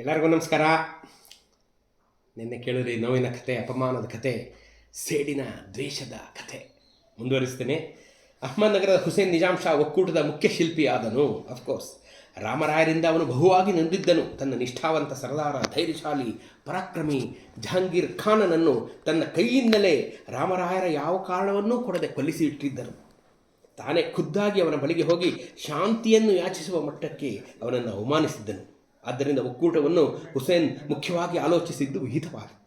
ಎಲ್ಲರಿಗೂ ನಮಸ್ಕಾರ. ನಿನ್ನೆ ಕೇಳಿದ್ರಿ ನೋವಿನ ಕತೆ, ಅಪಮಾನದ ಕತೆ, ಸೇಡಿನ ದ್ವೇಷದ ಕತೆ. ಮುಂದುವರಿಸ್ತೇನೆ. ಅಹ್ಮದ್ನಗರದ ಹುಸೇನ್ ನಿಜಾಮ್ ಶಾ ಒಕ್ಕೂಟದ ಮುಖ್ಯ ಶಿಲ್ಪಿ ಆದನು ಅಫ್ಕೋರ್ಸ್ ರಾಮರಾಯರಿಂದ ಅವನು ಬಹುವಾಗಿ ನೊಂದಿದ್ದನು. ತನ್ನ ನಿಷ್ಠಾವಂತ ಸರದಾರ, ಧೈರ್ಯಶಾಲಿ, ಪರಾಕ್ರಮಿ ಜಹಾಂಗೀರ್ ಖಾನನನ್ನು ತನ್ನ ಕೈಯಿಂದಲೇ ರಾಮರಾಯರ ಯಾವ ಕಾರಣವನ್ನೂ ಕೊಡದೆ ಕೊಲ್ಲಿಸಿ ಇಟ್ಟಿದ್ದರು. ತಾನೇ ಖುದ್ದಾಗಿ ಅವನ ಬಳಿಗೆ ಹೋಗಿ ಶಾಂತಿಯನ್ನು ಯಾಚಿಸುವ ಮಟ್ಟಕ್ಕೆ ಅವನನ್ನು ಅವಮಾನಿಸಿದ್ದನು. ಆದ್ದರಿಂದ ಒಕ್ಕೂಟವನ್ನು ಹುಸೇನ್ ಮುಖ್ಯವಾಗಿ ಆಲೋಚಿಸಿದ್ದು ವಿಹಿತವಾಗಿತ್ತು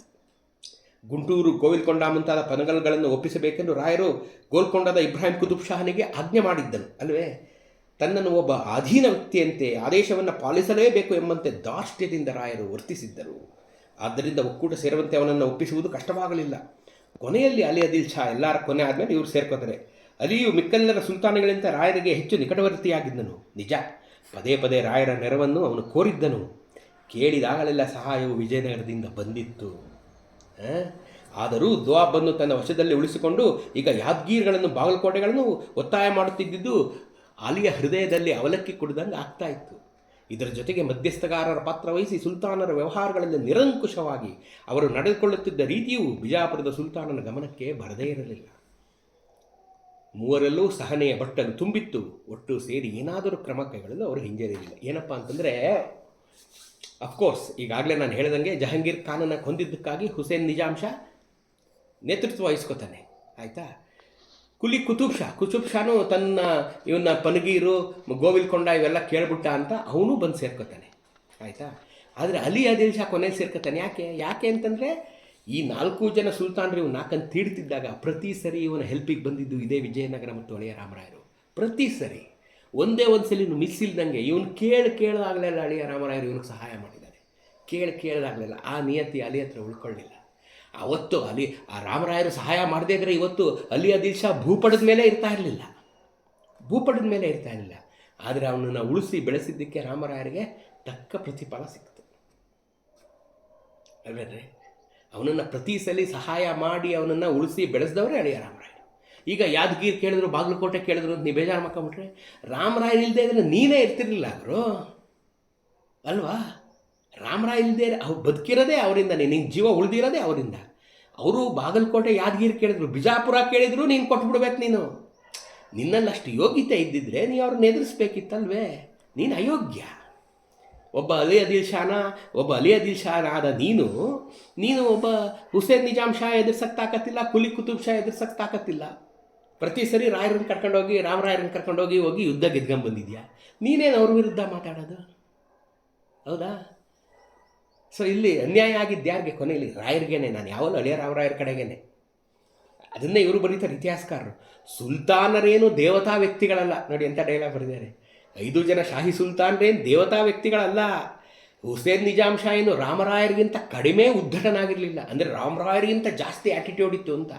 ಗುಂಟೂರು, ಗೋವಿಲ್ಕೊಂಡ ಮುಂತಾದ ಪನಗಲ್ಗಳನ್ನು ಒಪ್ಪಿಸಬೇಕೆಂದು ರಾಯರು ಗೋಲ್ಕೊಂಡದ ಇಬ್ರಾಹಿಂ ಕುತುಬ್ ಶಾಹನಿಗೆ ಆಜ್ಞೆ ಮಾಡಿದ್ದನು ಅಲ್ವೇ ತನ್ನನ್ನು ಒಬ್ಬ ಅಧೀನ ವ್ಯಕ್ತಿಯಂತೆ ಆದೇಶವನ್ನು ಪಾಲಿಸಲೇಬೇಕು ಎಂಬಂತೆ ದಾರ್ಷ್ಟ್ಯದಿಂದ ರಾಯರು ವರ್ತಿಸಿದ್ದರು. ಆದ್ದರಿಂದ ಒಕ್ಕೂಟ ಸೇರುವಂತೆ ಅವನನ್ನು ಒಪ್ಪಿಸುವುದು ಕಷ್ಟವಾಗಲಿಲ್ಲ. ಕೊನೆಯಲ್ಲಿ ಅಲಿ ಅದಿಲ್ ಶಾ ಎಲ್ಲರ ಕೊನೆ ಆದಮೇಲೆ ಇವರು ಸೇರ್ಕೋತಾರೆ. ಅಲಿಯು ಮಿಕ್ಕಲ್ಲರ ಸುಲ್ತಾನಗಳಿಂದ ರಾಯರಿಗೆ ಹೆಚ್ಚು ನಿಕಟವರ್ತಿಯಾಗಿದ್ದನು. ನಿಜ. ಪದೇ ಪದೇ ರಾಯರ ನೆರವನ್ನು ಅವನು ಕೋರಿದ್ದನು. ಕೇಳಿದಾಗಲೆಲ್ಲ ಸಹಾಯವು ವಿಜಯನಗರದಿಂದ ಬಂದಿತ್ತು? ಆದರೂ ದ್ವಾಬನ್ನು ತನ್ನ ವಶದಲ್ಲಿ ಉಳಿಸಿಕೊಂಡು ಈಗ ಯಾದಗೀರ್ಗಳನ್ನು, ಬಾಗಲಕೋಟೆಗಳನ್ನು ಒತ್ತಾಯ ಮಾಡುತ್ತಿದ್ದುದು ಅಲಿಯ ಹೃದಯದಲ್ಲಿ ಅವಲಕ್ಕಿ ಕುಡಿದಂಗೆ ಆಗ್ತಾ ಇತ್ತು. ಇದರ ಜೊತೆಗೆ ಮಧ್ಯಸ್ಥಗಾರರ ಪಾತ್ರ ವಹಿಸಿ ಸುಲ್ತಾನರ ವ್ಯವಹಾರಗಳಲ್ಲಿ ನಿರಂಕುಶವಾಗಿ ಅವರು ನಡೆದುಕೊಳ್ಳುತ್ತಿದ್ದ ರೀತಿಯು ಬಿಜಾಪುರದ ಸುಲ್ತಾನನ ಗಮನಕ್ಕೆ ಬರದೇ ಇರಲಿಲ್ಲ. ಮೂವರಲ್ಲೂ ಸಹನೆಯ ಬಟ್ಟಲು ತುಂಬಿತ್ತು. ಒಟ್ಟು ಸೇರಿ ಏನಾದರೂ ಕ್ರಮ ಕೈಗೊಳ್ಳಲು ಅವರು ಹಿಂಜರಿಯಲಿಲ್ಲ ಏನಪ್ಪ ಅಂತಂದರೆ ಅಫ್ಕೋರ್ಸ್ ಈಗಾಗಲೇ ನಾನು ಹೇಳಿದಂಗೆ ಜಹಾಂಗೀರ್ ಖಾನನ್ನು ಹೊಂದಿದ್ದಕ್ಕಾಗಿ ಹುಸೇನ್ ನಿಜಾಂಶ ನೇತೃತ್ವ ವಹಿಸ್ಕೋತಾನೆ. ಆಯಿತಾ? ಕುಲಿ ಕುತುಬ್ ಶಾ ಕುತುಬ್ ಶಾನು ತನ್ನ ಇವನ್ನ ಪನಗೀರು ಗೋವಿಲ್ಕೊಂಡ ಇವೆಲ್ಲ ಕೇಳ್ಬಿಟ್ಟ ಅಂತ ಅವನು ಬಂದು ಸೇರ್ಕೋತಾನೆ. ಆಯಿತಾ? ಆದರೆ ಅಲಿ ಆದಿಲ್ ಶಾ ಕೊನೆಗೆ ಸೇರ್ಕೋತಾನೆ. ಯಾಕೆ? ಯಾಕೆ ಅಂತಂದರೆ ಈ ನಾಲ್ಕು ಜನ ಸುಲ್ತಾನರು ಇವನು ನಾಲ್ಕನ್ನು ತೀಡ್ತಿದ್ದಾಗ ಪ್ರತಿ ಸರಿ ಇವನ ಹೆಲ್ಪಿಗೆ ಬಂದಿದ್ದು ಇದೇ ವಿಜಯನಗರ ಮತ್ತು ಒಳೆಯ ರಾಮರಾಯರು. ಪ್ರತಿ ಸರಿ ಒಂದೇ ಒಂದು ಸಲ ಮಿಸ್ ಇಲ್ದಂಗೆ ಇವನು ಕೇಳಿ ಕೇಳಿದಾಗಲೆಲ್ಲ ಅಳಿಯ ರಾಮರಾಯರು ಇವನಿಗೆ ಸಹಾಯ ಮಾಡಿದ್ದಾರೆ ಕೇಳಿ ಕೇಳಿದಾಗಲೆಲ್ಲ ಆ ನಿಯತಿ ಅಲಿ ಹತ್ರ ಉಳ್ಕೊಳ್ಳಿಲ್ಲ. ಅವತ್ತು ಅಲಿ ಆ ರಾಮರಾಯರು ಸಹಾಯ ಮಾಡದೇ ಇದ್ದರೆ ಇವತ್ತು ಅಲಿ ಆದಿಲ್ ಶಾ ಭೂಪಡದ ಮೇಲೆ ಇರ್ತಾ ಇರಲಿಲ್ಲ. ಭೂಪಡದ ಮೇಲೆ ಇರ್ತಾ ಇರಲಿಲ್ಲ. ಆದರೆ ಅವನನ್ನು ಉಳಿಸಿ ಬೆಳೆಸಿದ್ದಕ್ಕೆ ರಾಮರಾಯರಿಗೆ ತಕ್ಕ ಪ್ರತಿಫಲ ಸಿಕ್ತು. ಅಲ್ವೇನ್ರಿ? ಅವನನ್ನು ಪ್ರತಿ ಸಲ ಸಹಾಯ ಮಾಡಿ ಅವನನ್ನು ಉಳಿಸಿ ಬೆಳೆಸಿದವರೇ ಅಳಿಯ ರಾಮರಾಯರು ಈಗ ಯಾದಗಿರಿ ಕೇಳಿದ್ರು, ಬಾಗಲಕೋಟೆ ಕೇಳಿದ್ರು ಅಂತ ನೀವು ಬೇಜಾರು ಮಾಡ್ಕೊಂಬಿಟ್ರೆ ರಾಮರಾಯರು ಇಲ್ಲದೆ ಇದ್ರೆ ನೀನೇ ಇರ್ತಿರ್ಲಿಲ್ಲ ಅವರು ಅಲ್ವಾ? ರಾಮರಾಯ ಇಲ್ಲದೆ ಅವ್ರು ಬದುಕಿರೋದೇ ಅವರಿಂದ ನಿನ್ನ ಜೀವ ಉಳಿದಿರೋದೇ ಅವರಿಂದ. ಅವರು ಬಾಗಲಕೋಟೆ, ಯಾದಗಿರಿ ಕೇಳಿದ್ರು, ಬಿಜಾಪುರ ಕೇಳಿದ್ರು, ನೀನು ಕೊಟ್ಬಿಡ್ಬೇಕು ನೀನು. ನಿನ್ನಲ್ಲಿ ಅಷ್ಟು ಯೋಗ್ಯತೆ ಇದ್ದಿದ್ರೆ ನೀ ಅವ್ರನ್ನ ಎದುರಿಸ್ಬೇಕಿತ್ತಲ್ವೇ? ನೀನು ಅಯೋಗ್ಯ. ಒಬ್ಬ ಅಲಿ ಅದಿಲ್ ಶಾನ ಒಬ್ಬ ಅಲಿ ಅದಿಲ್ ಶಾನ ಆದ ನೀನು ನೀನು ಒಬ್ಬ ಹುಸೇನ್ ನಿಜಾಮ್ ಶಾ ಎದುರ್ಸಕ್ಕೆ ತಾಕತ್ತಿಲ್ಲ ಕುಲಿ ಕುತುಬ್ ಶಾ ಎದುರ್ಸಕ್ಕೆ ತಾಕತ್ತಿಲ್ಲ ಪ್ರತಿ ಸರಿ ರಾಯರನ್ನ ಕರ್ಕೊಂಡೋಗಿ ರಾಮರಾಯರನ್ನ ಕರ್ಕೊಂಡೋಗಿ ಹೋಗಿ ಯುದ್ಧ ಗೆದ್ಕೊಂಡು ಬಂದಿದ್ಯಾ? ನೀನೇನು ಅವ್ರ ವಿರುದ್ಧ ಮಾತಾಡೋದು? ಹೌದಾ? ಸೊ ಇಲ್ಲಿ ಅನ್ಯಾಯ ಆಗಿದ್ದು ಯಾರಿಗೆ? ಕೊನೆಯಲ್ಲಿ ರಾಯರಿಗೇನೆ, ನಾನು ಯಾವಲ್ಲೂ ಅಳಿಯ ರಾಮರಾಯರ ಕಡೆಗೇನೆ. ಅದನ್ನೇ ಇವರು ಬರೀತಾರೆ ಇತಿಹಾಸಕಾರರು. ಸುಲ್ತಾನರೇನು ದೇವತಾ ವ್ಯಕ್ತಿಗಳಲ್ಲ. ನೋಡಿ ಎಂಥ ಡೈಲಾಗ್ ಬರೆದಿದ್ದಾರೆ. ಐದು ಜನ ಶಾಹಿ ಸುಲ್ತಾನ್ರೇನು ದೇವತಾ ವ್ಯಕ್ತಿಗಳಲ್ಲ. ಹುಸೇನ್ ನಿಜಾಮ್ ಶಾ ಏನು ರಾಮರಾಯರಿಗಿಂತ ಕಡಿಮೆ ಉದ್ಧಟನಾಗಿರಲಿಲ್ಲ. ಅಂದರೆ ರಾಮರಾಯರಿಗಿಂತ ಜಾಸ್ತಿ ಆ್ಯಟಿಟ್ಯೂಡ್ ಇತ್ತು ಅಂತ.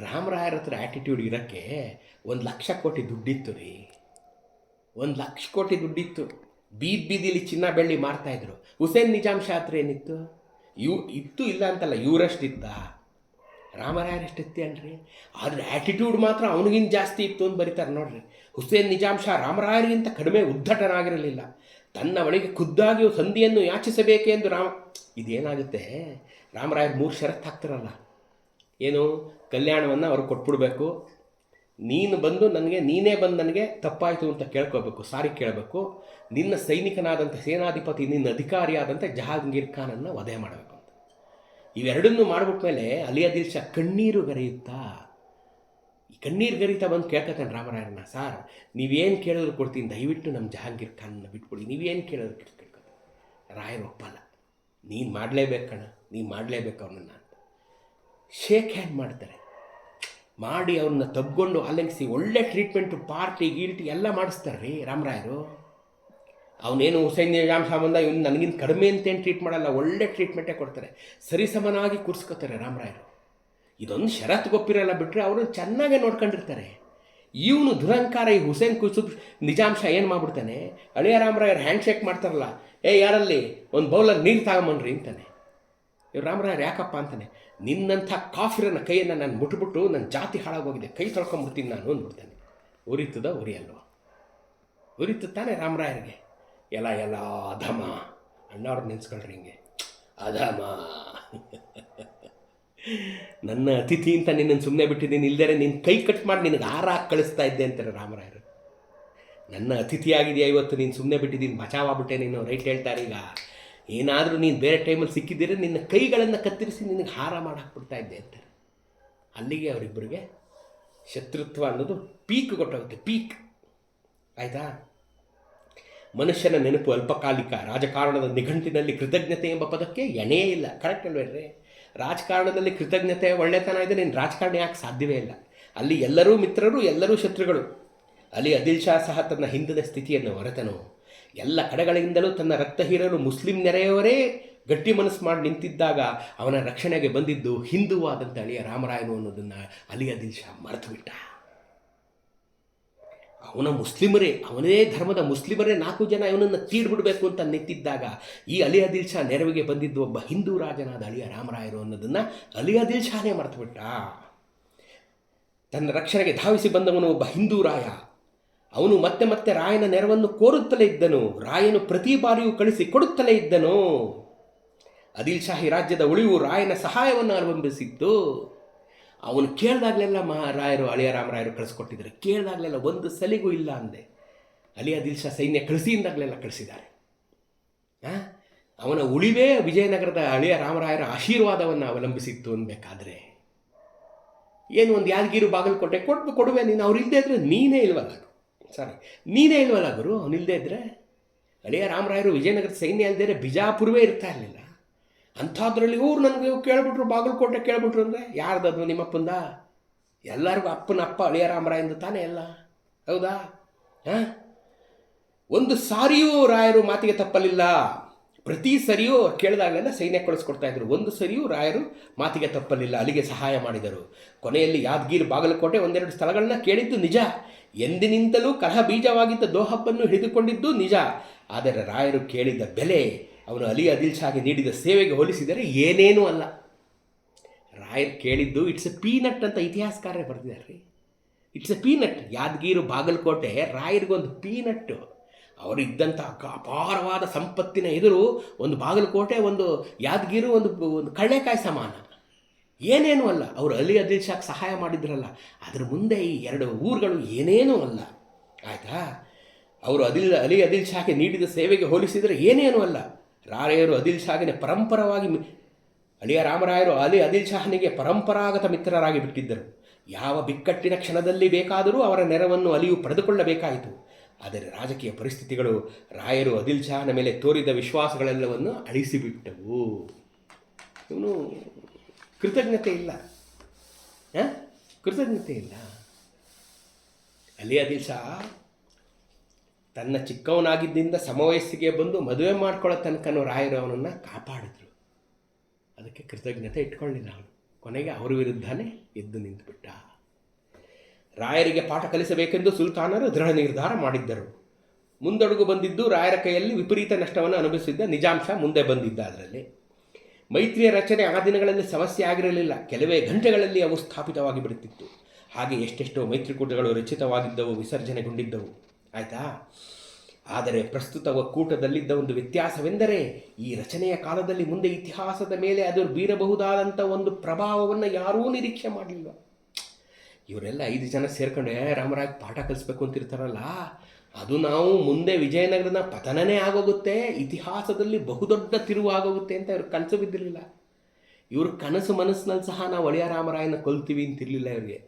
ರಾಮರಾಯರ ಹತ್ರ ಆ್ಯಟಿಟ್ಯೂಡ್ ಇರೋಕ್ಕೆ ಒಂದು ಲಕ್ಷ ಕೋಟಿ ದುಡ್ಡಿತ್ತು ರೀ. ಒಂದು ಲಕ್ಷ ಕೋಟಿ ದುಡ್ಡಿತ್ತು. ಬೀದ್ ಬೀದಿಲಿ ಚಿನ್ನ ಬೆಳ್ಳಿ ಮಾರ್ತಾಯಿದ್ರು ಹುಸೇನ್ ನಿಜಾಮ್ ಶಾ ಹತ್ರ ಏನಿತ್ತು? ಇವ್ ಇತ್ತು ಇಲ್ಲ ಅಂತಲ್ಲ ಇವರಷ್ಟಿತ್ತ ರಾಮರಾಯರಷ್ಟು ಅಲ್ರಿ ಆದರೆ ಆ್ಯಟಿಟ್ಯೂಡ್ ಮಾತ್ರ ಅವನಿಗಿಂತ ಜಾಸ್ತಿ ಇತ್ತು ಅಂತ ಬರೀತಾರೆ ನೋಡ್ರಿ. ಹುಸೇನ್ ನಿಜಾಮ್ ಶಾ ರಾಮರಾಯರಿಗಿಂತ ಕಡಿಮೆ ಉದ್ಧಟನಾಗಿರಲಿಲ್ಲ. ತನ್ನ ಒಳಗೆ ಖುದ್ದಾಗಿ ಸಂಧಿಯನ್ನು ಯಾಚಿಸಬೇಕೆಂದು ರಾಮ ಇದೇನಾಗುತ್ತೆ? ರಾಮರಾಯರು ಮೂರು ಷರತ್ತು ಹಾಕ್ತಾರಲ್ಲ. ಏನು? ಕಲ್ಯಾಣವನ್ನು ಅವ್ರು ಕೊಟ್ಬಿಡ್ಬೇಕು. ನೀನು ಬಂದು ನನಗೆ, ನೀನೇ ಬಂದು ನನಗೆ ತಪ್ಪಾಯಿತು ಅಂತ ಕೇಳ್ಕೋಬೇಕು ಸಾರಿ ಕೇಳಬೇಕು. ನಿನ್ನ ಸೈನಿಕನಾದಂಥ ಸೇನಾಧಿಪತಿ, ನಿನ್ನ ಅಧಿಕಾರಿಯಾದಂಥ ಜಹಾಂಗೀರ್ ಖಾನನ್ನು ವಧೆ ಮಾಡಬೇಕು. ಇವೆರಡನ್ನೂ ಮಾಡಿಬಿಟ್ಮೇಲೆ ಮೇಲೆ ಆದಿಲ್ ಶಾ ಕಣ್ಣೀರು ಗರಿಯುತ್ತಾ? ಈ ಕಣ್ಣೀರು ಗರಿತಾ ಬಂದು ಕೇಳ್ಕೊತಾನೆ ರಾಮರಾಯರನ್ನ ಸಾರ್, ನೀವೇನು ಕೇಳಿದ್ರು ಕೊಡ್ತೀನಿ, ದಯವಿಟ್ಟು ನಮ್ಮ ಜಹಾಂಗೀರ್ ಖಾನ್ನ ಬಿಟ್ಕೊಳ್ಳಿ ನೀವೇನು ಕೇಳಿದ್ರು ಕೇಳ್ಕೊತೀನಿ ರಾಯರು ಒಪ್ಪಲ್ಲ. ನೀನು ಮಾಡಲೇಬೇಕು ಕಣ, ನೀನು ಮಾಡಲೇಬೇಕು ಅವನನ್ನು ಅಂತ. ಶೇಕ್ ಹ್ಯಾಂಡ್ ಮಾಡ್ತಾರೆ. ಮಾಡಿ ಅವ್ರನ್ನ ತಬ್ಕೊಂಡು ಅಲ್ಲಂಗಿಸಿ ಒಳ್ಳೆ ಟ್ರೀಟ್ಮೆಂಟು ಪಾರ್ಟಿ ಗೀರ್ಟಿ ಎಲ್ಲ ಮಾಡಿಸ್ತಾರೆ ರೀ ರಾಮರಾಯರು. ಅವನೇನು ಹುಸೈನ್ ನಿಜಾಮ್ ಬಂದ ಇವ್ನು ನನಗಿಂತ ಕಡಿಮೆ ಅಂತೇನು ಟ್ರೀಟ್ ಮಾಡಲ್ಲ, ಒಳ್ಳೆ ಟ್ರೀಟ್ಮೆಂಟೇ ಕೊಡ್ತಾರೆ. ಸರಿಸಮನಾಗಿ ಕೂರಿಸ್ಕೋತಾರೆ ರಾಮರಾಯರು. ಇದೊಂದು ಷರತ್ತು ಗೊಪ್ಪಿರಲ್ಲ ಬಿಟ್ಟರೆ ಅವರು ಚೆನ್ನಾಗೇ ನೋಡ್ಕೊಂಡಿರ್ತಾರೆ. ಇವನು ದುರಂಕಾರ ಈ ಹುಸೇನ್ ಕುಸುಬ್ ನಿಜಾಮ್ ಶಾ ಏನು ಮಾಡ್ಬಿಡ್ತಾನೆ? ಅಳಿಯ ರಾಮರಾಯರು ಹ್ಯಾಂಡ್ ಶೇಕ್ ಮಾಡ್ತಾರಲ್ಲ, ಏ, ಯಾರಲ್ಲಿ? ಒಂದು ಬೌಲರ್ ನೀರು ತಗೊಂಬನ್ರಿ ಅಂತಾನೆ. ಇವ್ರು ರಾಮರಾಯರು ಯಾಕಪ್ಪ ಅಂತಾನೆ, ನಿನ್ನಂಥ ಕಾಫಿರನ ಕೈಯನ್ನು ನಾನು ಮುಟ್ಬಿಟ್ಟು ನನ್ನ ಜಾತಿ ಹಾಳಾಗೋಗಿದೆ, ಕೈ ತೊಳ್ಕೊಂಬಿಡ್ತೀನಿ ನಾನು ಅಂದ್ಬಿಡ್ತಾನೆ. ಉರಿತದ ಉರಿಯಲ್ವ ಉರಿತು ತಾನೆ ರಾಮರಾಯರಿಗೆ. ಎಲ್ಲ ಎಲ್ಲ ಅಧಮ ಅಣ್ಣವ್ರು ನೆನ್ಸ್ಕೊಳ್ರಿ ಹಿಂಗೆ. ಅದಮ್ಮ ನನ್ನ ಅತಿಥಿ ಅಂತ ನಿನ್ನನ್ನು ಸುಮ್ಮನೆ ಬಿಟ್ಟಿದ್ದೀನಿ. ಇಲ್ಲದೇ ನಿನ್ನ ಕೈ ಕಟ್ ಮಾಡಿ ನಿನಗೆ ಹಾರ ಕಳಿಸ್ತಾ ಇದ್ದೆ ಅಂತಾರೆ ರಾಮರಾಯರು. ನನ್ನ ಅತಿಥಿಯಾಗಿದೆಯಾ ಇವತ್ತು? ನೀನು ಸುಮ್ಮನೆ ಬಿಟ್ಟಿದ್ದೀನಿ. ಬಚಾವಾಗ್ಬಿಟ್ಟೆ ನೀನು. ರೈಟ್ ಹೇಳ್ತಾರೆ ಈಗ. ಏನಾದರೂ ನೀನು ಬೇರೆ ಟೈಮಲ್ಲಿ ಸಿಕ್ಕಿದ್ದೀರಿ ನಿನ್ನ ಕೈಗಳನ್ನು ಕತ್ತರಿಸಿ ನಿನಗೆ ಹಾರ ಮಾಡಾಕ್ಬಿಡ್ತಾ ಇದ್ದೆ ಅಂತಾರೆ. ಅಲ್ಲಿಗೆ ಅವರಿಬ್ಬರಿಗೆ ಶತ್ರುತ್ವ ಅನ್ನೋದು ಪೀಕ್ ಕೊಟ್ಟೋಗುತ್ತೆ. ಪೀಕ್. ಆಯಿತಾ? ಮನುಷ್ಯನ ನೆನಪು ಅಲ್ಪಕಾಲಿಕ ರಾಜಕಾರಣದ ನಿಘಂಟಿನಲ್ಲಿ ಕೃತಜ್ಞತೆ ಎಂಬ ಪದಕ್ಕೆ ಎಣೆಯೇ ಇಲ್ಲ. ಕರೆಕ್ಟ್ ಅಲ್ವೇನ್ರಿ ರಾಜಕಾರಣದಲ್ಲಿ ಕೃತಜ್ಞತೆ ಒಳ್ಳೆತನ ಇದೆ ನೀನು ರಾಜಕಾರಣಿ ಯಾಕೆ ಸಾಧ್ಯವೇ ಇಲ್ಲ. ಅಲ್ಲಿ ಎಲ್ಲರೂ ಮಿತ್ರರು, ಎಲ್ಲರೂ ಶತ್ರುಗಳು. ಅಲ್ಲಿ ಅದಿಲ್ ಶಾ ಸಹ ತನ್ನ ಹಿಂದದ ಸ್ಥಿತಿಯನ್ನು ಹೊರತನು. ಎಲ್ಲ ಕಡೆಗಳಿಂದಲೂ ತನ್ನ ರಕ್ತ ಹೀರಲು ಮುಸ್ಲಿಂ ನೆರೆಯವರೇ ಗಟ್ಟಿ ಮನಸ್ಸು ಮಾಡಿ ನಿಂತಿದ್ದಾಗ ಅವನ ರಕ್ಷಣೆಗೆ ಬಂದಿದ್ದು ಹಿಂದೂವಾದಂಥ ಅಳಿಯ ರಾಮರಾಯನು ಅನ್ನೋದನ್ನು ಅಲಿ ಅದಿಲ್ ಶಾ ಮರೆತು ಬಿಟ್ಟ ಅವನ ಮುಸ್ಲಿಮರೇ, ಅವನೇ ಧರ್ಮದ ಮುಸ್ಲಿಮರೇ, ನಾಲ್ಕು ಜನ ಇವನನ್ನು ತೀರ್ಬಿಡಬೇಕು ಅಂತ ನೆತ್ತಿದ್ದಾಗ ಈ ಅಲಿ ಅದಿಲ್ ಶಾ ನೆರವಿಗೆ ಬಂದಿದ್ದು ಒಬ್ಬ ಹಿಂದೂ ರಾಜನಾದ ಅಳಿಯ ರಾಮರಾಯರು ಅನ್ನೋದನ್ನು ಅಲಿ ಅದಿಲ್ ಶಾನೇ ಮರೆತುಬಿಟ್ಟ. ತನ್ನ ರಕ್ಷಣೆಗೆ ಧಾವಿಸಿ ಬಂದವನು ಒಬ್ಬ ಹಿಂದೂ ರಾಯ. ಅವನು ಮತ್ತೆ ಮತ್ತೆ ರಾಯನ ನೆರವನ್ನು ಕೋರುತ್ತಲೇ ಇದ್ದನು, ರಾಯನು ಪ್ರತಿ ಬಾರಿಯೂ ಕಳಿಸಿ ಕೊಡುತ್ತಲೇ ಇದ್ದನು. ಅದಿಲ್ ಶಾಹಿ ರಾಜ್ಯದ ಉಳಿವು ರಾಯನ ಸಹಾಯವನ್ನು ಅವಲಂಬಿಸಿತ್ತು. ಅವನು ಕೇಳಿದಾಗಲೆಲ್ಲ ಮಹಾರಾಯರು, ಅಳಿಯ ರಾಮರಾಯರು ಕಳಿಸ್ಕೊಟ್ಟಿದ್ದಾರೆ. ಕೇಳಿದಾಗಲೆಲ್ಲ ಒಂದು ಸಲಿಗೂ ಇಲ್ಲ ಅಂದೆ. ಅಲಿಯ ದಿಲ್ಶಾ ಸೈನ್ಯ ಕಳಿಸಿಯಿಂದಾಗಲೆಲ್ಲ ಕಳಿಸಿದ್ದಾರೆ. ಹಾಂ ಅವನ ಉಳಿವೇ ವಿಜಯನಗರದ ಅಳಿಯ ರಾಮರಾಯರ ಆಶೀರ್ವಾದವನ್ನು ಅವಲಂಬಿಸಿತ್ತು ಅನ್ಬೇಕಾದ್ರೆ ಏನು ಒಂದು ಯಾದಗಿರಿ ಬಾಗಲಕೋಟೆ ಕೊಟ್ಟು ಕೊಡುವೆ, ನೀನು ಅವ್ರು ಇಲ್ಲದೆ ಇದ್ರೆ ನೀನೇ ಇಲ್ವಲ್ಲ ಸಾರಿ ನೀನೇ ಇಲ್ವಲ್ಲ ಗುರು ಅವನಿಲ್ಲದೆ ಇದ್ರೆ ಅಳಿಯ ರಾಮರಾಯರು ವಿಜಯನಗರದ ಸೈನ್ಯ ಇಲ್ಲದೇ ಬಿಜಾಪುರವೇ ಇರ್ತಾ ಇರಲಿಲ್ಲ. ಅಂಥದ್ರಲ್ಲಿ ಇವ್ರು ನನಗೆ ಕೇಳ್ಬಿಟ್ರು, ಬಾಗಲಕೋಟೆ ಕೇಳ್ಬಿಟ್ರು ಅಂದರೆ ಯಾರ್ದದು ನಿಮ್ಮಪ್ಪಂದ ಎಲ್ಲರಿಗೂ ಅಪ್ಪನ ಅಪ್ಪ ಅಳಿಯ ಎಂದು ತಾನೇ ಎಲ್ಲ ಹೌದಾ? ಹಾಂ? ಒಂದು ಸಾರಿಯೂ ರಾಯರು ಮಾತಿಗೆ ತಪ್ಪಲಿಲ್ಲ. ಪ್ರತಿ ಸರಿಯೂ ಕೇಳಿದಾಗಲೆಲ್ಲ ಸೈನ್ಯ ಕಳಿಸ್ಕೊಡ್ತಾ ಇದ್ರು. ಒಂದು ಸರಿಯೂ ರಾಯರು ಮಾತಿಗೆ ತಪ್ಪಲಿಲ್ಲ. ಅಲ್ಲಿಗೆ ಸಹಾಯ ಮಾಡಿದರು. ಕೊನೆಯಲ್ಲಿ ಯಾದಗಿರಿ ಬಾಗಲಕೋಟೆ ಒಂದೆರಡು ಸ್ಥಳಗಳನ್ನ ಕೇಳಿದ್ದು ನಿಜ. ಎಂದಿನಿಂದಲೂ ಕಲಹ ಬೀಜವಾಗಿದ್ದ ದೋಹಪ್ಪನ್ನು ಹಿಡಿದುಕೊಂಡಿದ್ದು ನಿಜ. ಆದರೆ ರಾಯರು ಕೇಳಿದ ಬೆಲೆ ಅವನು ಅಲಿ ಅದಿಲ್ ಶಾಗೆ ನೀಡಿದ ಸೇವೆಗೆ ಹೋಲಿಸಿದರೆ ಏನೇನೂ ಅಲ್ಲ. ರಾಯರ್ ಕೇಳಿದ್ದು, ಇಟ್ಸ್ ಎ ಪೀನಟ್ ಅಂತ ಇತಿಹಾಸಕಾರರೇ ಬರೆದಿದ್ದಾರೆ ರೀ. It's a peanut. Yadgir Bagalkot ರಾಯರಿಗೊಂದು peanut. ಅವರಿದ್ದಂಥ ಅಪಾರವಾದ ಸಂಪತ್ತಿನ ಎದುರು ಒಂದು ಬಾಗಲಕೋಟೆ, ಒಂದು ಯಾದಗಿರು, ಒಂದು ಒಂದು ಕಳ್ಳೆಕಾಯಿ ಸಮಾನ. ಏನೇನೂ ಅಲ್ಲ. ಅವರು ಅಲಿ ಅದಿಲ್ ಶಾಕ್ ಸಹಾಯ ಮಾಡಿದ್ರಲ್ಲ. ಅದ್ರ ಮುಂದೆ ಈ ಎರಡು ಊರುಗಳು ಏನೇನೂ ಅಲ್ಲ. ಆಯಿತಾ? ಅವರು ಅದಿಲ್, ಅಲಿ ಅದಿಲ್ ಶಾಖೆ ನೀಡಿದ ಸೇವೆಗೆ ಹೋಲಿಸಿದರೆ ಏನೇನೂ ಅಲ್ಲ. ರಾಯರು ಅದಿಲ್ ಶಾಗಿನ ಪರಂಪರವಾಗಿ ಅಳಿಯ ರಾಮರಾಯರು ಅಲಿ ಅದಿಲ್ ಶಾಹನಿಗೆ ಪರಂಪರಾಗತ ಮಿತ್ರರಾಗಿ ಬಿಟ್ಟಿದ್ದರು. ಯಾವ ಬಿಕ್ಕಟ್ಟಿನ ಕ್ಷಣದಲ್ಲಿ ಬೇಕಾದರೂ ಅವರ ನೆರವನ್ನು ಅಲಿಯು ಪಡೆದುಕೊಳ್ಳಬೇಕಾಯಿತು. ಆದರೆ ರಾಜಕೀಯ ಪರಿಸ್ಥಿತಿಗಳು ರಾಯರು ಅದಿಲ್ ಶಾಹನ ಮೇಲೆ ತೋರಿದ ವಿಶ್ವಾಸಗಳೆಲ್ಲವನ್ನು ಅಳಿಸಿಬಿಟ್ಟವು. ಇವನು ಕೃತಜ್ಞತೆ ಇಲ್ಲ? ಕೃತಜ್ಞತೆ ಇಲ್ಲ. ಅಲಿ ಅದಿಲ್ ಶಾ ತನ್ನ ಚಿಕ್ಕವನಾಗಿದ್ದಿಂದ ಸಮವಯಸ್ಸಿಗೆ ಬಂದು ಮದುವೆ ಮಾಡ್ಕೊಳ್ಳೋ ತನಕನೂ ರಾಯರು ಅವನನ್ನು ಕಾಪಾಡಿದ್ರು. ಅದಕ್ಕೆ ಕೃತಜ್ಞತೆ ಇಟ್ಕೊಳ್ಳಿಲ್ಲ ಅವನು. ಕೊನೆಗೆ ಅವರ ವಿರುದ್ಧನೇ ಎದ್ದು ನಿಂತುಬಿಟ್ಟ. ರಾಯರಿಗೆ ಪಾಠ ಕಲಿಸಬೇಕೆಂದು ಸುಲ್ತಾನರು ದೃಢ ನಿರ್ಧಾರ ಮಾಡಿದ್ದರು. ಮುಂದಡುಗು ಬಂದಿದ್ದು ರಾಯರ ಕೈಯಲ್ಲಿ ವಿಪರೀತ ನಷ್ಟವನ್ನು ಅನುಭವಿಸಿದ್ದ ನಿಜಾಂಶ ಮುಂದೆ ಬಂದಿದ್ದ ಅದರಲ್ಲಿ. ಮೈತ್ರಿಯ ರಚನೆ ಆ ದಿನಗಳಲ್ಲಿ ಸಮಸ್ಯೆ ಆಗಿರಲಿಲ್ಲ. ಕೆಲವೇ ಗಂಟೆಗಳಲ್ಲಿ ಅವು ಸ್ಥಾಪಿತವಾಗಿ ಬಿಡುತ್ತಿತ್ತು. ಹಾಗೆ ಎಷ್ಟೆಷ್ಟೋ ಮೈತ್ರಿಕೂಟಗಳು ರಚಿತವಾಗಿದ್ದವು, ವಿಸರ್ಜನೆಗೊಂಡಿದ್ದವು. ಆಯಿತಾ? ಆದರೆ ಪ್ರಸ್ತುತ ಒಕ್ಕೂಟದಲ್ಲಿದ್ದ ಒಂದು ವ್ಯತ್ಯಾಸವೆಂದರೆ ಈ ರಚನೆಯ ಕಾಲದಲ್ಲಿ ಮುಂದೆ ಇತಿಹಾಸದ ಮೇಲೆ ಅದು ಬೀರಬಹುದಾದಂಥ ಒಂದು ಪ್ರಭಾವವನ್ನು ಯಾರೂ ನಿರೀಕ್ಷೆ ಮಾಡಲಿಲ್ಲ. ಇವರೆಲ್ಲ ಐದು ಜನ ಸೇರ್ಕೊಂಡು, ಏ, ರಾಮರಾಜ್, ಪಾಠ ಕಲಿಸ್ಬೇಕು ಅಂತಿರ್ತಾರಲ್ಲ. ಅದು ನಾವು ಮುಂದೆ ವಿಜಯನಗರದ ಪತನನೇ ಆಗೋಗುತ್ತೆ, ಇತಿಹಾಸದಲ್ಲಿ ಬಹುದೊಡ್ಡ ತಿರುವು ಆಗೋಗುತ್ತೆ ಅಂತ ಇವರು ಕನಸು ಬಿದ್ದಿರಲಿಲ್ಲ. ಇವ್ರ ಕನಸು ಮನಸ್ಸಿನಲ್ಲಿ ಸಹ ನಾವು ಒಳಿಯ ರಾಮರಾಯನ ಕೊಲ್ತೀವಿ ಅಂತಿರಲಿಲ್ಲ ಇವರಿಗೆ.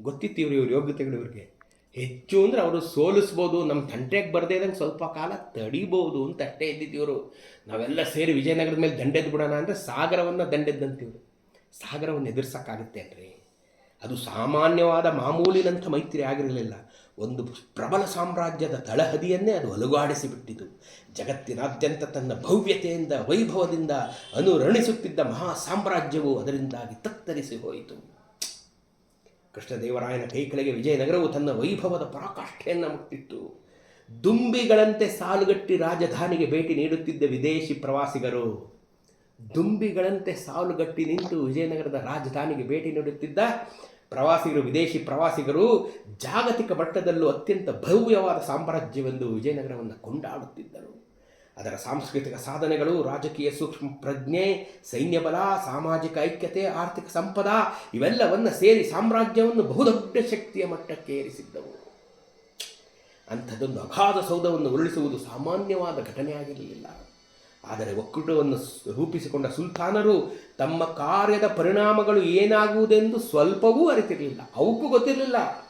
ಗೊತ್ತಿತ್ತು ಇವರು, ಇವ್ರ ಯೋಗ್ಯತೆಗಳು ಇವ್ರಿಗೆ. ಹೆಚ್ಚು ಅಂದರೆ ಅವರು ಸೋಲಿಸ್ಬೋದು ನಮ್ಮ ತಂಟೆಗೆ ಬರದೇ ಇದ್ದಂಗೆ ಸ್ವಲ್ಪ ಕಾಲ ತಡಿಬೋದು ಅಂತ ಅಷ್ಟೇ ಇದ್ದಿದ್ದೀವರು. ನಾವೆಲ್ಲ ಸೇರಿ ವಿಜಯನಗರದ ಮೇಲೆ ದಂಡೆದ್ದು ಬಿಡೋಣ ಅಂದರೆ ಸಾಗರವನ್ನು ದಂಡೆದ್ದಂತೀವ್ರು ಸಾಗರವನ್ನು ಎದುರಿಸೋಕ್ಕಾಗುತ್ತೆ ಅಲ್ರಿ. ಅದು ಸಾಮಾನ್ಯವಾದ ಮಾಮೂಲಿನಂಥ ಮೈತ್ರಿ ಆಗಿರಲಿಲ್ಲ. ಒಂದು ಪ್ರಬಲ ಸಾಮ್ರಾಜ್ಯದ ತಳಹದಿಯನ್ನೇ ಅದು ಅಲುಗಾಡಿಸಿಬಿಟ್ಟಿತು. ಜಗತ್ತಿನಾದ್ಯಂತ ತನ್ನ ಭವ್ಯತೆಯಿಂದ, ವೈಭವದಿಂದ ಅನುರಣಿಸುತ್ತಿದ್ದ ಮಹಾ ಸಾಮ್ರಾಜ್ಯವು ಅದರಿಂದಾಗಿ ತತ್ತರಿಸಿ ಹೋಯಿತು. ಕೃಷ್ಣದೇವರಾಯನ ಕೈ ಕೆಳಗೆ ವಿಜಯನಗರವು ತನ್ನ ವೈಭವದ ಪರಾಕಾಷ್ಠೆಯನ್ನು ಮುಟ್ಟಿತ್ತು. ದುಂಬಿಗಳಂತೆ ಸಾಲುಗಟ್ಟಿ ರಾಜಧಾನಿಗೆ ಭೇಟಿ ನೀಡುತ್ತಿದ್ದ ವಿದೇಶಿ ಪ್ರವಾಸಿಗರು, ದುಂಬಿಗಳಂತೆ ಸಾಲುಗಟ್ಟಿ ನಿಂತು ವಿಜಯನಗರದ ರಾಜಧಾನಿಗೆ ಭೇಟಿ ನೀಡುತ್ತಿದ್ದ ಪ್ರವಾಸಿಗರು, ವಿದೇಶಿ ಪ್ರವಾಸಿಗರು, ಜಾಗತಿಕ ಮಟ್ಟದಲ್ಲೂ ಅತ್ಯಂತ ಭವ್ಯವಾದ ಸಾಮ್ರಾಜ್ಯವೆಂದು ವಿಜಯನಗರವನ್ನು ಕೊಂಡಾಡುತ್ತಿದ್ದರು. ಅದರ ಸಾಂಸ್ಕೃತಿಕ ಸಾಧನೆಗಳು, ರಾಜಕೀಯ ಸೂಕ್ಷ್ಮ ಪ್ರಜ್ಞೆ, ಸೈನ್ಯಬಲ, ಸಾಮಾಜಿಕ ಐಕ್ಯತೆ, ಆರ್ಥಿಕ ಸಂಪದ, ಇವೆಲ್ಲವನ್ನು ಸೇರಿ ಸಾಮ್ರಾಜ್ಯವನ್ನು ಬಹುದೊಡ್ಡ ಶಕ್ತಿಯ ಮಟ್ಟಕ್ಕೆ ಏರಿಸಿದ್ದವು. ಅಂಥದ್ದೊಂದು ಅಗಾಧ ಸೌಧವನ್ನು ಉರುಳಿಸುವುದು ಸಾಮಾನ್ಯವಾದ ಘಟನೆಯಾಗಿರಲಿಲ್ಲ. ಆದರೆ ಒಕ್ಕೂಟವನ್ನು ರೂಪಿಸಿಕೊಂಡ ಸುಲ್ತಾನರು ತಮ್ಮ ಕಾರ್ಯದ ಪರಿಣಾಮಗಳು ಏನಾಗುವುದೆಂದು ಸ್ವಲ್ಪವೂ ಅರಿತಿರಲಿಲ್ಲ. ಅವಕ್ಕೂ ಗೊತ್ತಿರಲಿಲ್ಲ.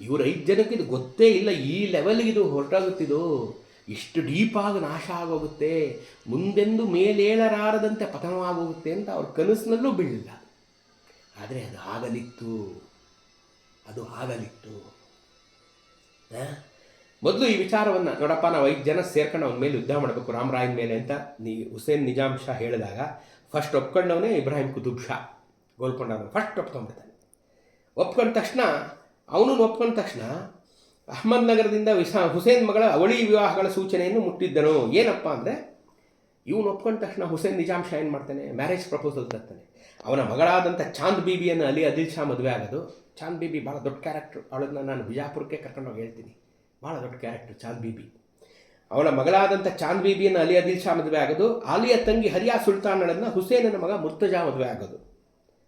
ಇವರು ಐದು ಜನಕ್ಕೆ ಗೊತ್ತೇ ಇಲ್ಲ. ಈ ಲೆವೆಲ್ಗೆ ಇದು ಹೊರಟಾಗುತ್ತಿದ್ದು ಇಷ್ಟು ಡೀಪಾಗಿ ನಾಶ ಆಗೋಗುತ್ತೆ, ಮುಂದೆಂದು ಮೇಲೇಳರಾರದಂತೆ ಪತನವಾಗೋಗುತ್ತೆ ಅಂತ ಅವ್ರ ಕನಸಿನಲ್ಲೂ ಬೀಳಲಿಲ್ಲ ಆದರೆ ಅದು ಆಗಲಿತ್ತು. ಅದು ಆಗಲಿತ್ತು? ಮೊದಲು ಈ ವಿಚಾರವನ್ನು, ನೋಡಪ್ಪ, ನಾವು ಐದು ಜನ ಸೇರ್ಕೊಂಡು ಅವನ ಮೇಲೆ ಯುದ್ಧ ಮಾಡಬೇಕು ರಾಮರಾಯನ ಮೇಲೆ ಅಂತ ನೀ, ಹುಸೇನ್ ನಿಜಾಮ್ ಶಾ ಹೇಳಿದಾಗ ಫಸ್ಟ್ ಒಪ್ಕೊಂಡವನೇ ಇಬ್ರಾಹಿಂ ಕುತುಬ್ ಶಾ ಗೋಲ್ಕೊಂಡವನು ಫಸ್ಟ್ ಒಪ್ಕೊಂಡ್ಬಿಡ್ತಾನೆ ಒಪ್ಕೊಂಡ ತಕ್ಷಣ ಅವನು ಒಪ್ಕೊಂಡ ತಕ್ಷಣ ಅಹಮದ್ ನಗರದಿಂದ ವಿಸಾ ಹುಸೇನ್ ಮಗಳ ಅವಳಿ ವಿವಾಹಗಳ ಸೂಚನೆಯನ್ನು ಮುಟ್ಟಿದ್ದನು. ಏನಪ್ಪ ಅಂದರೆ, ಇವನು ಒಪ್ಕೊಂಡ ತಕ್ಷಣ ಹುಸೇನ್ ನಿಜಾಮ್ ಶಾ ಏನು ಮಾಡ್ತಾನೆ? ಮ್ಯಾರೇಜ್ ಪ್ರಪೋಸಲ್ ತರ್ತಾನೆ. ಅವನ ಮಗಳಾದಂಥ ಚಾಂದ್ ಬೀಬಿಯನ್ನು ಅಲಿ ಅದಿಲ್ ಶಾ ಮದುವೆ ಆಗೋದು. ಚಾಂದ್ ಬೀಬಿ ಭಾಳ ದೊಡ್ಡ ಕ್ಯಾರೆಕ್ಟ್ರು. ಅವಳನ್ನ ನಾನು ಬಿಜಾಪುರಕ್ಕೆ ಕರ್ಕೊಂಡೋಗಿ ಹೇಳ್ತೀನಿ. ಭಾಳ ದೊಡ್ಡ ಕ್ಯಾರೆಕ್ಟ್ರು ಚಾಂದ್ ಬೀಬಿ. ಅವಳ ಮಗಳಾದಂಥ ಚಾಂದ್ ಬೀಬಿಯನ್ನು ಅಲಿ ಅದಿಲ್ ಶಾ ಮದುವೆ ಆಗೋದು. ಆಲಿಯ ತಂಗಿ ಹರಿಯಾ ಸುಲ್ತಾನಳನ್ನು ಹುಸೇನನ ಮಗ ಮುರ್ತಜಾ ಮದುವೆ ಆಗೋದು.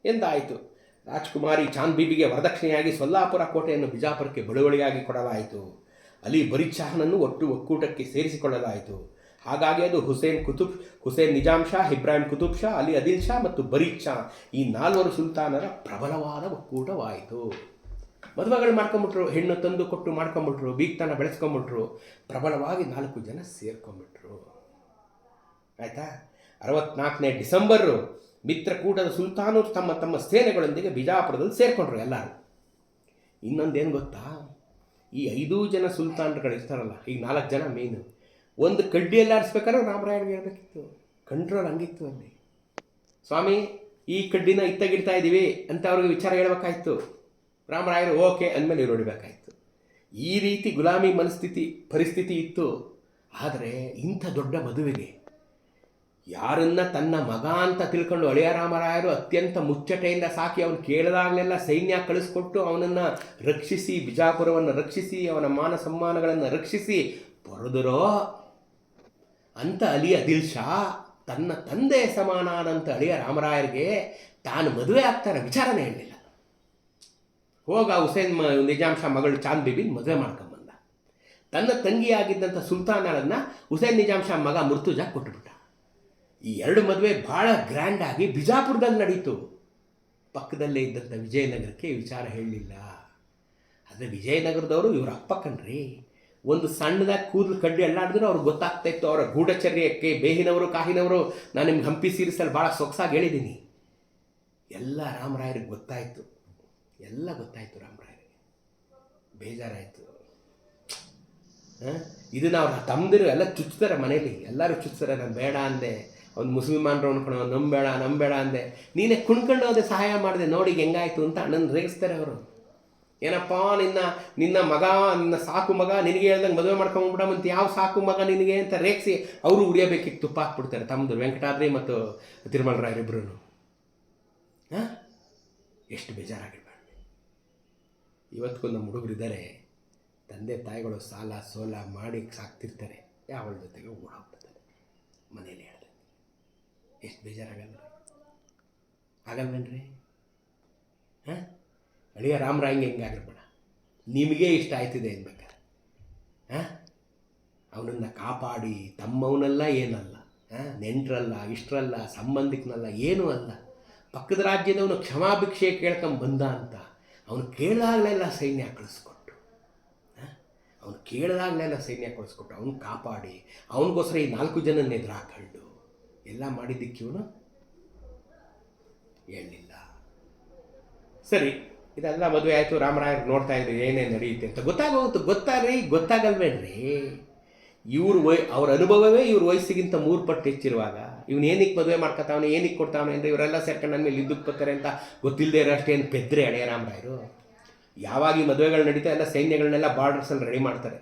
ಎಂದಾಯಿತು. ರಾಜ್ಕುಮಾರಿ ಚಾಂದ್ ಬೀಬಿಗೆ ವರದಕ್ಷಿಣೆಯಾಗಿ ಸೊಲ್ಲಾಪುರ ಕೋಟೆಯನ್ನು ಬಿಜಾಪುರಕ್ಕೆ ಬಳುವಳಿಯಾಗಿ ಕೊಡಲಾಯಿತು. ಅಲಿ ಬರೀದ್ ಒಟ್ಟು ಒಕ್ಕೂಟಕ್ಕೆ ಸೇರಿಸಿಕೊಳ್ಳಲಾಯಿತು. ಹಾಗಾಗಿ ಅದು ಹುಸೇನ್ ಕುತುಬ್, ಹುಸೇನ್ ನಿಜಾಮ್ ಶಾ, ಇಬ್ರಾಹಿಂ ಕುತುಬ್ ಶಾ, ಅಲಿ ಅದಿಲ್ ಶಾ ಮತ್ತು ಬರೀದ್ ಶಾ ಈ ನಾಲ್ವರು ಸುಲ್ತಾನರ ಪ್ರಬಲವಾದ ಒಕ್ಕೂಟವಾಯಿತು. ಮದುವೆಗಳು ಮಾಡ್ಕೊಂಬಿಟ್ರು, ಹೆಣ್ಣು ತಂದು ಕೊಟ್ಟು ಮಾಡ್ಕೊಂಬಿಟ್ರು, ಬೀಗ್ತನ ಬೆಳೆಸ್ಕೊಂಬಿಟ್ರು, ಪ್ರಬಲವಾಗಿ ನಾಲ್ಕು ಜನ ಸೇರ್ಕೊಂಬಿಟ್ರು. ಆಯಿತಾ? ಅರವತ್ನಾಲ್ಕನೇ ಡಿಸೆಂಬರು ಮಿತ್ರಕೂಟದ ಸುಲ್ತಾನರು ತಮ್ಮ ತಮ್ಮ ಸೇನೆಗಳೊಂದಿಗೆ ಬಿಜಾಪುರದಲ್ಲಿ ಸೇರಿಕೊಂಡ್ರು ಎಲ್ಲರೂ. ಇನ್ನೊಂದೇನು ಗೊತ್ತಾ? ಈ ಐದು ಜನ ಸುಲ್ತಾನರುಗಳು ಇರ್ತಾರಲ್ಲ ಈಗ ನಾಲ್ಕು ಜನ ಮೇನು ಒಂದು ಕಡ್ಡಿಯಲ್ಲಿ ಆರಿಸ್ಬೇಕಾದ್ರೆ ರಾಮರಾಯನಿಗೆ ಹೇಳ್ಬೇಕಿತ್ತು ಕಂಟ್ರೋಲ್ ಹಂಗಿತ್ತು ಅಲ್ಲಿ. ಸ್ವಾಮಿ, ಈ ಕಡ್ಡಿನ ಇತ್ತಗಿಡ್ತಾ ಇದ್ದೀವಿ ಅಂತ ಅವ್ರಿಗೆ ವಿಚಾರ ಹೇಳಬೇಕಾಯ್ತು. ರಾಮರಾಯರು, ಓಕೆ, ಅಂದಮೇಲೆ ಇವ್ರು ಹೊಡಿಬೇಕಾಯ್ತು. ಈ ರೀತಿ ಗುಲಾಮಿ ಮನಸ್ಥಿತಿ, ಪರಿಸ್ಥಿತಿ ಇತ್ತು. ಆದರೆ ಇಂಥ ದೊಡ್ಡ ಮದುವೆಗೆ ಯಾರನ್ನ ತನ್ನ ಮಗ ಅಂತ ತಿಳ್ಕೊಂಡು ಅಳಿಯರಾಮರಾಯರು ಅತ್ಯಂತ ಮುಚ್ಚಟೆಯಿಂದ ಸಾಕಿ ಅವನು ಕೇಳಿದಾಗಲೆಲ್ಲ ಸೈನ್ಯ ಕಳಿಸ್ಕೊಟ್ಟು ಅವನನ್ನು ರಕ್ಷಿಸಿ, ಬಿಜಾಪುರವನ್ನು ರಕ್ಷಿಸಿ, ಅವನ ಮಾನ ಸಮ್ಮಾನಗಳನ್ನು ರಕ್ಷಿಸಿ, ಬರೆದರೋ? ಅಂತ ಅಲಿ ಅದಿಲ್ ಶಾ ತನ್ನ ತಂದೆ ಸಮಾನಾದಂಥ ಅಳಿಯ ರಾಮರಾಯರಿಗೆ ತಾನು ಮದುವೆ ಆಗ್ತಾನೆ ವಿಚಾರನೇ ಹೇಳಲಿಲ್ಲ ಹೋಗ ಹುಸೇನ್ ಮ ನಿಜಾಮ್ ಶಾ ಮಗಳು ಚಾಂದ್ ಬಿಬಿನ್ ಮದುವೆ ಮಾಡ್ಕೊಂಬಂದ. ತನ್ನ ತಂಗಿಯಾಗಿದ್ದಂಥ ಸುಲ್ತಾನಳನ್ನು ಹುಸೇನ್ ನಿಜಾಮ್ ಶಾ ಮಗ ಮೃತುಜಾ ಕೊಟ್ಟುಬಿಟ್ಟ. ಈ ಎರಡು ಮದುವೆ ಭಾಳ ಗ್ರ್ಯಾಂಡಾಗಿ ಬಿಜಾಪುರದಲ್ಲಿ ನಡೀತು. ಪಕ್ಕದಲ್ಲೇ ಇದ್ದಂಥ ವಿಜಯನಗರಕ್ಕೆ ವಿಚಾರ ಹೇಳಲಿಲ್ಲ. ಆದರೆ ವಿಜಯನಗರದವರು ಇವ್ರ ಅಪ್ಪ ಕಣ್ರಿ, ಒಂದು ಸಣ್ಣದಾಗಿ ಕೂದಲು ಕಡ್ಡಿ ಅಲ್ಲಾಡಿದ್ರು ಅವ್ರಿಗೆ ಗೊತ್ತಾಗ್ತಾ ಇತ್ತು, ಅವರ ಗೂಢಚರ್ಯಕ್ಕೆ ಬೇಹಿನವರು ಕಾಹಿನವರು ನಾನು ನಿಮ್ಗೆ ಹಂಪಿ ಸೀರಿಸಲು ಭಾಳ ಸೊಗಸಾಗಿ ಹೇಳಿದ್ದೀನಿ ಎಲ್ಲ ರಾಮರಾಯರಿಗೆ ಗೊತ್ತಾಯಿತು. ಎಲ್ಲ ಗೊತ್ತಾಯಿತು ರಾಮರಾಯರಿಗೆ. ಬೇಜಾರಾಯಿತು. ಇದನ್ನು ಅವ್ರ ತಮ್ಮದಿರು ಎಲ್ಲ ಚುಚ್ತಾರೆ ಮನೇಲಿ. ಎಲ್ಲರೂ ಚುಚ್ತಾರೆ, ನಾನು ಬೇಡ ಅಂದೆ. ಅವ್ನು ಮುಸಲ್ಮಾನರು ಅನ್ಕೊಳೋ ನಂಬೇಡ ನಂಬೇಡ ಅಂದೆ. ನೀನೇ ಕುಣ್ಕೊಂಡು ಹೋದೆ ಸಹಾಯ ಮಾಡಿದೆ, ನೋಡಿ ಹೆಂಗಾಯ್ತು ಅಂತ ಅಣ್ಣನ ರೇಗಿಸ್ತಾರೆ ಅವರು. ಏನಪ್ಪ, ನಿನ್ನ ನಿನ್ನ ಮಗ, ನಿನ್ನ ಸಾಕು ಮಗ ನಿನಗೆ ಹೇಳ್ದಂಗೆ ಮದುವೆ ಮಾಡ್ಕೊಂಬಿಡ ಮತ್ತು ಯಾವ ಸಾಕು ಮಗ ನಿನಗೆ ಅಂತ ರೇಗಿಸಿ ಅವರು ಉರಿಯಬೇಕಿತ್ತು ತುಪ್ಪ ಹಾಕ್ಬಿಡ್ತಾರೆ ತಮ್ಮದು ವೆಂಕಟಾದ್ರಿ ಮತ್ತು ತಿರುಮಲರಾಯರಿಬ್ಬರು ಹಾಂ? ಎಷ್ಟು ಬೇಜಾರಾಗಿರ್ಬಾರ್ದು ಇವತ್ತಿಗೂ ನಮ್ಮ ಹುಡುಗರಿದ್ದಾರೆ, ತಂದೆ ತಾಯಿಗಳು ಸಾಲ ಸೋಲ ಮಾಡಿ ಸಾಕ್ತಿರ್ತಾರೆ, ಯಾವಳ ಜೊತೆಗೆ ಓಡೋಗ್ಬಿಡ್ತಾರೆ ಮನೇಲಿ ಹೇಳಿದೆ. ಎಷ್ಟು ಬೇಜಾರಾಗಲ್ಲ. ಆಗಲ್ವೇನ್ರಿ? ಹಾಂ? ಅಳಿಯ ರಾಮರಾಯಂಗೆ ಹೆಂಗಾಗಿರ್ಬೇಡ ನಿಮಗೆ ಇಷ್ಟ ಆಯ್ತಿದೆ ಅನ್ಬೇಕಾರೆ. ಹಾಂ? ಅವನನ್ನು ಕಾಪಾಡಿ, ತಮ್ಮವನಲ್ಲ ಏನಲ್ಲ. ಹಾಂ? ನೆಂಟರಲ್ಲ, ಇಷ್ಟರಲ್ಲ, ಸಂಬಂಧಿಕನಲ್ಲ ಏನೂ ಅಲ್ಲ. ಪಕ್ಕದ ರಾಜ್ಯದವನು ಕ್ಷಮಾಭಿಕ್ಷೆ ಕೇಳ್ಕೊಂಬಂದ ಅಂತ ಅವನು ಕೇಳಾಗಲೆಲ್ಲ ಸೈನ್ಯ ಕಳಿಸ್ಕೊಟ್ಟು ಅವನು ಕೇಳಿದಾಗಲೆಲ್ಲ ಸೈನ್ಯ ಕಳಿಸ್ಕೊಟ್ಟು ಅವನು ಕಾಪಾಡಿ, ಅವನಿಗೋಸ್ಕರ ಈ ನಾಲ್ಕು ಜನನ ಎದುರು ಎಲ್ಲ ಮಾಡಿದ್ದಕ್ಕೆ ಇವನು ಹೇಳಲಿಲ್ಲ ಸರಿ, ಇದೆಲ್ಲ ಮದುವೆ ಆಯಿತು, ರಾಮರಾಯರು ನೋಡ್ತಾ ಇದ್ರು ಏನೇನು ನಡೆಯುತ್ತೆ ಅಂತ ಗೊತ್ತಾಗೋಗುತ್ತೆ ಗೊತ್ತಾಗ್ರಿ ಗೊತ್ತಾಗಲ್ವೇನ್ರಿ? ಇವ್ರ ವಯ, ಅವ್ರ ಅನುಭವವೇ ಇವ್ರ ವಯಸ್ಸಿಗಿಂತ ಮೂರು ಪಟ್ಟು ಹೆಚ್ಚಿರುವಾಗ. ಇವ್ನು ಏನಕ್ಕೆ ಮದುವೆ ಮಾಡ್ಕೊತಾವನೆ ಏನಕ್ಕೆ ಕೊಡ್ತಾವನೆ ಅಂದರೆ ಇವರೆಲ್ಲ ಸೇರ್ಕೊಂಡು ನನ್ನ ಮೇಲೆ ಬರ್ತಾರೆ ಅಂತ ಗೊತ್ತಿಲ್ಲದೆ ಇರೋ ಅಷ್ಟೇನು ಪೆದ್ರೆ ಹಳೆಯ ರಾಮರಾಯರು? ಯಾವಾಗ ಈ ಮದುವೆಗಳು ನಡೀತಾ ಎಲ್ಲ ಸೈನ್ಯಗಳನ್ನೆಲ್ಲ ಬಾರ್ಡರ್ಸಲ್ಲಿ ರೆಡಿ ಮಾಡ್ತಾರೆ.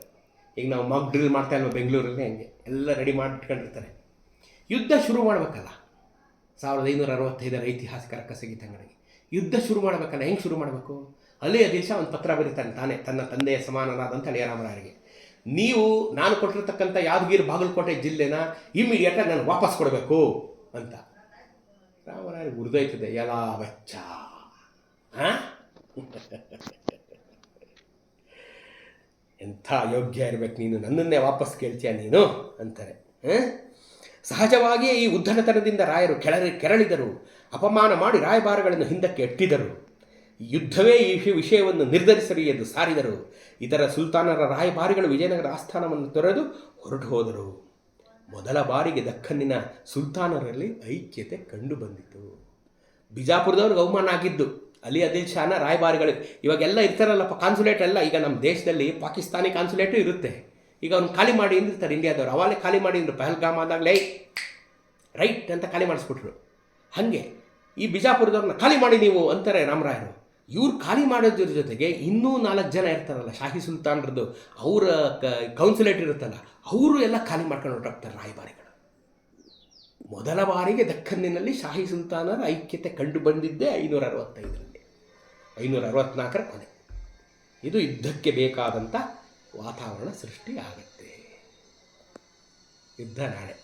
ಈಗ ನಾವು ಮಾಕ್ ಡ್ರಿಲ್ ಮಾಡ್ತಾ ಇಲ್ವ ಬೆಂಗಳೂರಲ್ಲಿ? ಹಂಗೆ? ಎಲ್ಲ ರೆಡಿ ಮಾಡಿಟ್ಕೊಂಡಿರ್ತಾರೆ ಯುದ್ಧ ಶುರು ಮಾಡಬೇಕಲ್ಲ. ಸಾವಿರದ ಐನೂರ ಅರವತ್ತೈದರ ಐತಿಹಾಸಿಕ ರಕ್ಕಸಗಿ ತಂಗಡಿಗೆ ಯುದ್ಧ ಶುರು ಮಾಡಬೇಕಲ್ಲ, ಹೆಂಗೆ ಶುರು ಮಾಡಬೇಕು? ಅಲ್ಲಿಯ ದೇಶ ಒಂದು ಪತ್ರ ಬರೀತಾನೆ ತಾನೇ, ತನ್ನ ತಂದೆಯ ಸಮಾನನಾದಂಥ ಅಳಿಯ ರಾಮರಾಯರಿಗೆ ನೀವು, ನಾನು ಕೊಟ್ಟಿರ್ತಕ್ಕಂಥ ಯಾದಗಿರಿ ಬಾಗಲಕೋಟೆ ಜಿಲ್ಲೆನ ಇಮಿಡಿಯೇಟಾಗಿ ನಾನು ವಾಪಸ್ ಕೊಡಬೇಕು ಅಂತ. ರಾಮರಾಯರಿಗೆ ಹುರಿದೋಯ್ತದೆ ಎಲ್ಲ ಬಚ್ಚ? ಎಂಥ ಯೋಗ್ಯ ಇರಬೇಕು ನೀನು, ನನ್ನನ್ನೇ ವಾಪಸ್ ಕೇಳ್ತೀಯ ನೀನು, ಅಂತಾರೆ? ಸಹಜವಾಗಿಯೇ ಈ ಉದ್ಧನತನದಿಂದ ರಾಯರು ಕೆಳರಿ ಕೆರಳಿದರು. ಅಪಮಾನ ಮಾಡಿ ರಾಯಭಾರಗಳನ್ನು ಹಿಂದಕ್ಕೆ ಎಟ್ಟಿದರು ಯುದ್ಧವೇ ಈ ವಿಷಯ- ವಿಷಯವನ್ನು ನಿರ್ಧರಿಸಲಿ ಎಂದು ಸಾರಿದರು. ಇತರ ಸುಲ್ತಾನರ ರಾಯಭಾರಿಗಳು ವಿಜಯನಗರ ಆಸ್ಥಾನವನ್ನು ತೊರೆದು ಹೊರಟು ಹೋದರು. ಮೊದಲ ಬಾರಿಗೆ ದಕ್ಕನ್ನಿನ ಸುಲ್ತಾನರಲ್ಲಿ ಐಕ್ಯತೆ ಕಂಡುಬಂದಿತು ಬಿಜಾಪುರದವರು ಅವಮಾನ ಆಗಿದ್ದು, ಅಲಿ ಅದಿಲ್ ಶಾನ ರಾಯಭಾರಿಗಳು. ಇವಾಗೆಲ್ಲ ಇರ್ತಾರಲ್ಲಪ್ಪ ಕಾನ್ಸುಲೇಟ್ ಎಲ್ಲ. ಈಗ ನಮ್ಮ ದೇಶದಲ್ಲಿ ಪಾಕಿಸ್ತಾನಿ ಕಾನ್ಸುಲೇಟು ಇರುತ್ತೆ. ಈಗ ಅವ್ನು ಖಾಲಿ ಮಾಡಿ ಅಂದಿರ್ತಾರೆ ಇಂಡಿಯಾದವ್ರು. ಅವಾಗಲೇ ಖಾಲಿ ಮಾಡಿ ಅಂದರು. ಪಹಲ್ಗಾಮ್ ಆದಾಗಲೇ ರೈಟ್ ಅಂತ ಖಾಲಿ ಮಾಡಿಸ್ಬಿಟ್ರು. ಹಾಗೆ, ಈ ಬಿಜಾಪುರದವ್ರನ್ನ ಖಾಲಿ ಮಾಡಿ ನೀವು ಅಂತಾರೆ ರಾಮರಾಯರು. ಇವ್ರು ಖಾಲಿ ಮಾಡೋದ್ರ ಜೊತೆಗೆ ಇನ್ನೂ ನಾಲ್ಕು ಜನ ಇರ್ತಾರಲ್ಲ, ಶಾಹಿ ಸುಲ್ತಾನ್ರದ್ದು, ಅವರ ಕೌನ್ಸಿಲೇಟ್ ಇರುತ್ತಲ್ಲ, ಅವರು ಎಲ್ಲ ಖಾಲಿ ಮಾಡ್ಕೊಂಡು ಹೊರಟಾಗ್ತಾರೆ ರಾಯಭಾರಿಗಳು. ಮೊದಲ ಬಾರಿಗೆ ದಕ್ಕನ್ನಿನಲ್ಲಿ ಶಾಹಿ ಸುಲ್ತಾನರ ಐಕ್ಯತೆ ಕಂಡು ಬಂದಿದ್ದೇ ಐನೂರ ಅರವತ್ತೈದರಲ್ಲಿ ಐನೂರ ಅರವತ್ನಾಲ್ಕರ ಕೊನೆ. ಇದು ಯುದ್ಧಕ್ಕೆ ಬೇಕಾದಂಥ ವಾತಾವರಣ ಸೃಷ್ಟಿ ಆಗುತ್ತೆ ಯುದ್ಧ ನಾಳೆ.